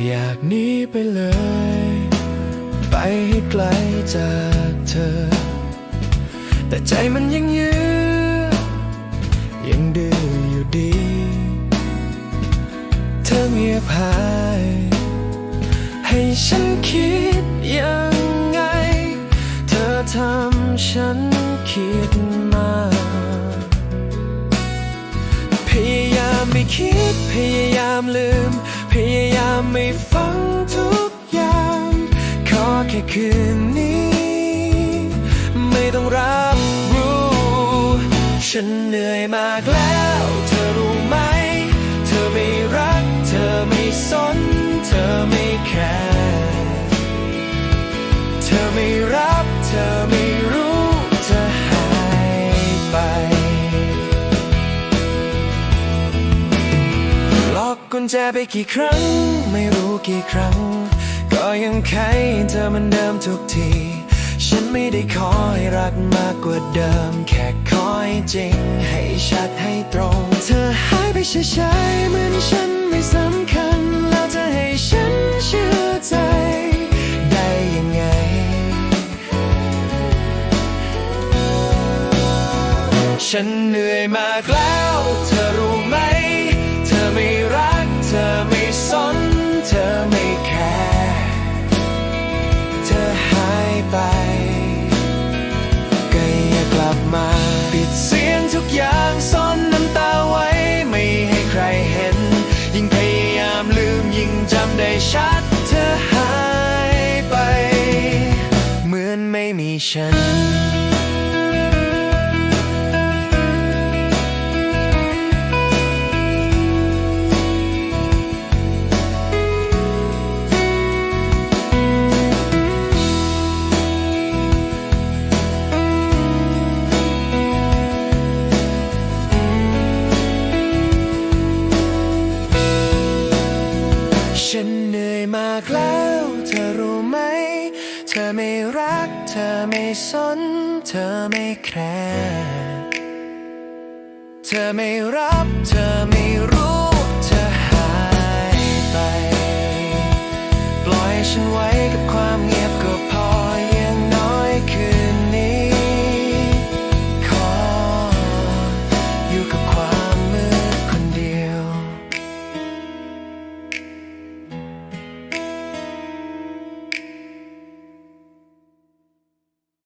อยากหนีไปเลย ไปให้ไกลจากเธอ แต่ใจมันยังยื้อยังดื้ออยู่ดี เธอเงียบหาย ให้ฉันคิดยังไง เธอทำฉันคิดมากพยายามไม่คิดพยายามลืม ยายามไม่ฟังทุกอย่าง ขอแค่คืนนี้ ไม่ต้องรับรู้ ฉันเหนื่อยมากแล้ว เธอรู้ไหม เธอไม่รัก เธอไม่สน เธอไม่ กุญแจไปกี่ครั้ง ไม่รู้กี่ครั้ง ก็ยังไขเธอมันเดิมทุกที ฉันไม่ได้ขอให้รักมากกว่าเดิม แค่ขอให้จริง ให้ชัดให้ตรง เธอหายไปเฉยๆเหมือนฉันไม่สำคัญ แล้วจะให้ฉันเชื่อใจได้ยังไงฉันเหนื่อยมากแล้ว แคร์เธอหายไปก็อย่ากลับมาปิดเสียงทุกอย่างซ่อนน้ำตาไว้ ไม่ให้ใครเห็น ยิ่งพยายามลืมยิ่งจำได้ชัด เธอหายไป เหมือนไม่มีฉันากแล้วเธอรู้ไหม เธอไม่รัก เธอไม่สน เธอไม่แคร์ เธอไม่รับ เธอไม่รู้